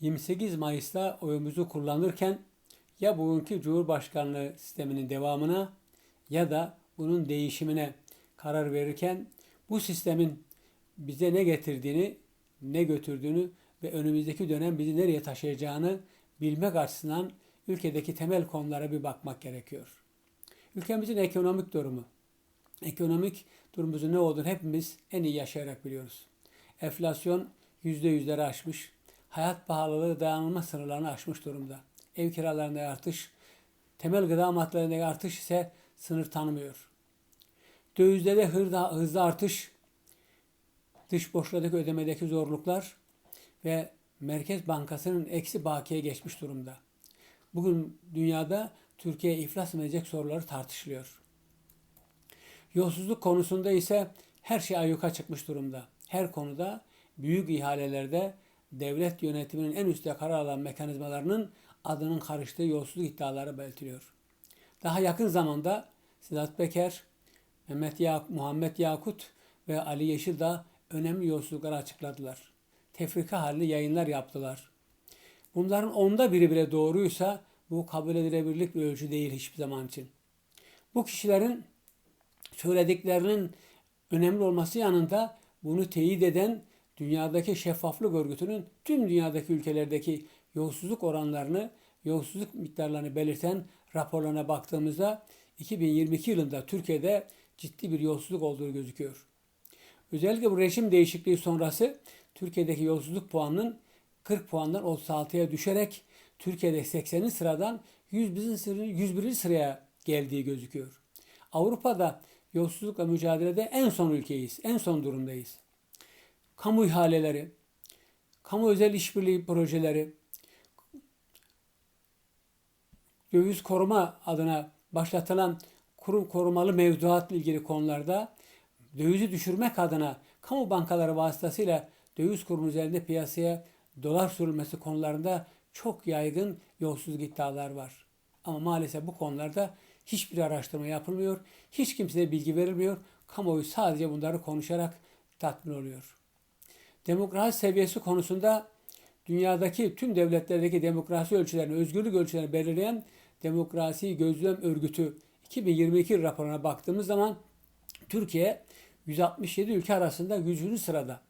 28 Mayıs'ta oyumuzu kullanırken ya bugünkü Cumhurbaşkanlığı sisteminin devamına ya da bunun değişimine karar verirken bu sistemin bize ne getirdiğini, ne götürdüğünü ve önümüzdeki dönem bizi nereye taşıyacağını bilmek açısından ülkedeki temel konulara bir bakmak gerekiyor. Ülkemizin ekonomik durumu, ekonomik durumumuzun ne olduğunu hepimiz en iyi yaşayarak biliyoruz. Enflasyon yüzde yüzleri aşmış. Hayat pahalılığı dayanılmaz sınırlarını aşmış durumda. Ev kiralarında artış, temel gıda maddelerindeki artış ise sınır tanımıyor. Dövizde de hızlı, artış, dış borçlardaki ödemedeki zorluklar ve Merkez Bankası'nın eksi bakiye geçmiş durumda. Bugün dünyada Türkiye iflas edecek soruları tartışılıyor. Yolsuzluk konusunda ise her şey ayyuka çıkmış durumda. Her konuda büyük ihalelerde devlet yönetiminin en üstte karar alan mekanizmalarının adının karıştığı yolsuzluk iddiaları belirtiliyor. Daha yakın zamanda Sedat Peker, Mehmet ya Muhammed Yakut ve Ali Yeşildağ önemli yolsuzlukları açıkladılar. Tefrika halinde yayınlar yaptılar. Bunların onda biri bile doğruysa bu kabul edilebilirlik bir ölçü değil hiçbir zaman için. Bu kişilerin söylediklerinin önemli olması yanında bunu teyit eden dünyadaki şeffaflık örgütünün tüm dünyadaki ülkelerdeki yolsuzluk oranlarını, yolsuzluk miktarlarını belirten raporlarına baktığımızda 2022 yılında Türkiye'de ciddi bir yolsuzluk olduğu gözüküyor. Özellikle bu rejim değişikliği sonrası Türkiye'deki yolsuzluk puanının 40 puandan 36'ya düşerek Türkiye'de 80. sıradan 101. sıraya geldiği gözüküyor. Avrupa'da yolsuzlukla mücadelede en son ülkeyiz, en son durumdayız. Kamu ihaleleri, kamu özel işbirliği projeleri, döviz koruma adına başlatılan kurum korumalı mevduatla ilgili konularda dövizi düşürmek adına kamu bankaları vasıtasıyla döviz kurumu üzerinde piyasaya dolar sürülmesi konularında çok yaygın yolsuzluk iddialar var. Ama maalesef bu konularda hiçbir araştırma yapılmıyor, hiç kimseye bilgi verilmiyor. Kamuoyu sadece bunları konuşarak tatmin oluyor. Demokrasi seviyesi konusunda dünyadaki tüm devletlerdeki demokrasi ölçülerini, özgürlük ölçülerini belirleyen Demokrasi Gözlem Örgütü 2022 raporuna baktığımız zaman Türkiye 167 ülke arasında 100. sırada.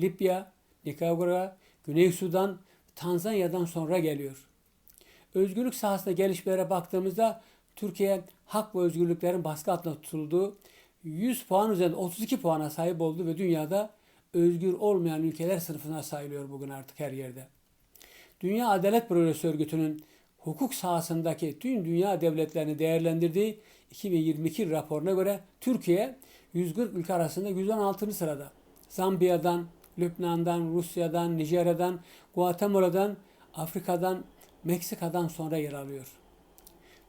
Libya, Nikaragua, Güney Sudan, Tanzanya'dan sonra geliyor. Özgürlük sahasında gelişmelere baktığımızda Türkiye hak ve özgürlüklerin baskı altında tutulduğu 100 puan üzerinde 32 puana sahip oldu ve dünyada özgür olmayan ülkeler sınıfına sayılıyor bugün artık her yerde. Dünya Adalet Projesi Örgütü'nün hukuk sahasındaki tüm dünya devletlerini değerlendirdiği 2022 raporuna göre Türkiye 140 ülke arasında 116. sırada. Zambiya'dan, Lübnan'dan, Rusya'dan, Nijerya'dan, Guatemala'dan, Afrika'dan, Meksika'dan sonra yer alıyor.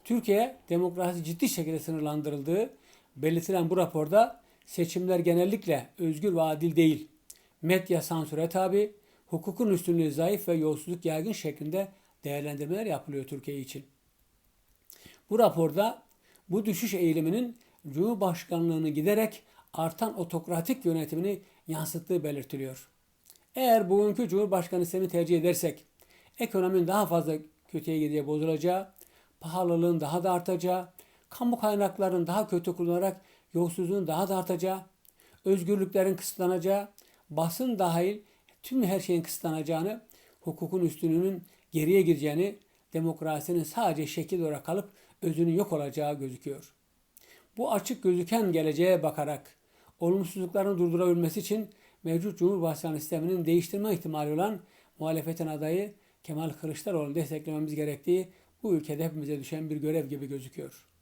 Türkiye demokrasi ciddi şekilde sınırlandırıldığı belirtilen bu raporda seçimler genellikle özgür ve adil değil. Medya sansüre tabi, hukukun üstünlüğü zayıf ve yolsuzluk yaygın şeklinde değerlendirmeler yapılıyor Türkiye için. Bu raporda bu düşüş eğiliminin Cumhurbaşkanlığını giderek artan otokratik yönetimini yansıttığı belirtiliyor. Eğer bugünkü Cumhurbaşkanı sistemi tercih edersek ekonominin daha fazla kötüye gideceği bozulacağı, pahalılığın daha da artacağı, kamu kaynaklarının daha kötü kullanarak yolsuzluğun daha da artacağı, özgürlüklerin kısıtlanacağı, basın dahil tüm her şeyin kısıtlanacağını, hukukun üstünlüğünün geriye gideceğini, demokrasinin sadece şekil olarak kalıp özünün yok olacağı gözüküyor. Bu açık gözüken geleceğe bakarak olumsuzlukların durdurabilmesi için mevcut Cumhurbaşkanı sisteminin değiştirme ihtimali olan muhalefetin adayı Kemal Kılıçdaroğlu'nu desteklememiz gerektiği bu ülkede hepimize düşen bir görev gibi gözüküyor.